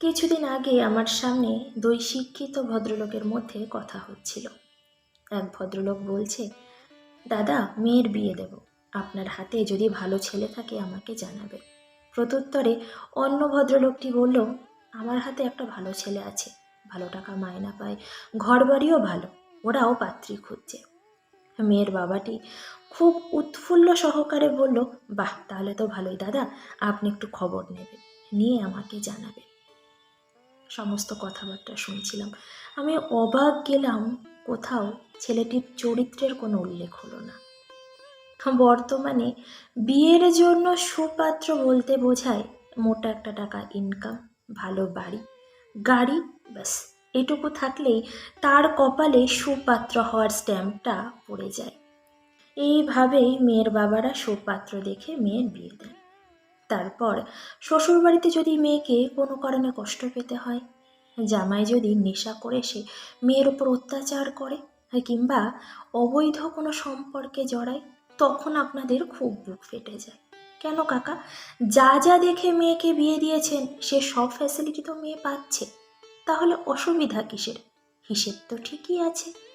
কিছুদিন আগে আমার সামনে দুই শিক্ষিত ভদ্রলোকের মধ্যে কথা হচ্ছিল। এক ভদ্রলোক বলছে, দাদা, মেয়ের বিয়ে দেব। আপনার হাতে যদি ভালো ছেলে থাকে আমাকে জানাবে প্রত্যুত্তরে অন্য ভদ্রলোকটি বলল, আমার হাতে একটা ভালো ছেলে আছে। ভালো টাকা মায়না পায়। ঘর বাড়িও ভালো। ওরাও পাত্রী খুঁজছে। মেয়ের বাবাটি খুব উৎফুল্ল সহকারে বলল, বাহ, তাহলে তো ভালোই। দাদা, আপনি একটু খবর নেবেন। নিয়ে আমাকে জানাবেন। সমস্ত কথাবার্তা শুনছিলাম। আমি অবাক গেলাম, কোথাও ছেলেটির চরিত্রের কোনো উল্লেখ হলো না। বর্তমানে বিয়ের জন্য সুপাত্র বলতে বোঝায় মোটা একটা টাকা ইনকাম ভালো বাড়ি, গাড়ি, ব্যাস। এটুকু থাকলেই তার কপালে সুপাত্র হওয়ার স্ট্যাম্পটা পড়ে যায়। এইভাবেই মেয়ের বাবারা সুপাত্র দেখে মেয়ের বিয়ে দেন তারপর শ্বশুরবাড়িতে যদি মেয়েকে কোনো কারণে কষ্ট পেতে হয়? জামাই যদি নেশা করে সে মেয়ের ওপর অত্যাচার করে কিংবা অবৈধ কোনো সম্পর্কে জড়ায়, তখন আপনাদের খুব বুক ফেটে যায়। কেন কাকা? যা যা দেখে মেয়েকে বিয়ে দিয়েছেন, সে সব ফ্যাসিলিটি তো মেয়ে পাচ্ছে। তাহলে অসুবিধা কিসের? হিসেব তো ঠিকই আছে।